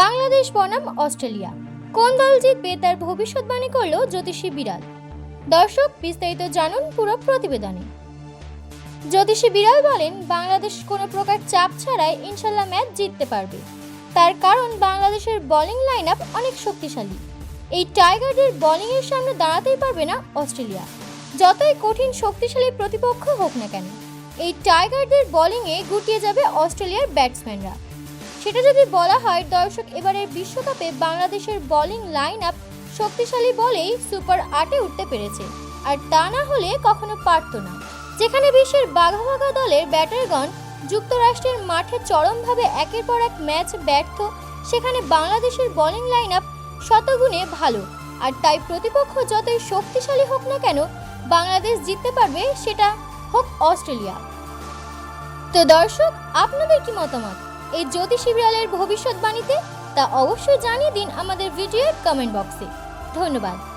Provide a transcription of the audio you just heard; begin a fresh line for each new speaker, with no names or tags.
বাংলাদেশ বনাম অস্ট্রেলিয়া। কোন দল জিতবে তার ভবিষ্যৎবাণী করল জ্যোতিষী বিড়াল? দর্শক, বিস্তারিত জানুন পুরো প্রতিবেদনে। জ্যোতিষী বিড়াল বলেন, বাংলাদেশ কোনো প্রকার চাপ ছাড়াই ইনশাল্লাহ ম্যাচ জিততে পারবে। তার কারণ, বাংলাদেশের বোলিং লাইন আপ অনেক শক্তিশালী। এই টাইগারদের বোলিংয়ের সামনে দাঁড়াতেই পারবে না অস্ট্রেলিয়া। যতই কঠিন শক্তিশালী প্রতিপক্ষ হোক না কেন, এই টাইগারদের বোলিংয়ে গুটিয়ে যাবে অস্ট্রেলিয়ার ব্যাটসম্যানরা। সেটা যদি বলা হয়, দর্শক, এবারের বিশ্বকাপে বাংলাদেশের বোলিং লাইন আপ শক্তিশালী বলেই সুপার আটে উঠতে পেরেছে। আর তা না হলে কখনো পারতো না। যেখানে বিশ্বের বাঘা বাঘা দলের ব্যাটারগণ যুক্তরাষ্ট্রের মাঠে চরমভাবে একের পর এক ম্যাচ ব্যর্থ, সেখানে বাংলাদেশের বোলিং লাইন আপ শতগুণে ভালো। আর তাই প্রতিপক্ষ যতই শক্তিশালী হোক না কেন, বাংলাদেশ জিততে পারবে সেটা হোক অস্ট্রেলিয়া। তো দর্শক, আপনাদের কি মতামত? এই জ্যোতিষী বিড়ালের ভবিষ্যৎবাণীতে তা অবশ্যই জানিয়ে দিন আমাদের ভিডিওর কমেন্ট বক্সে ধন্যবাদ।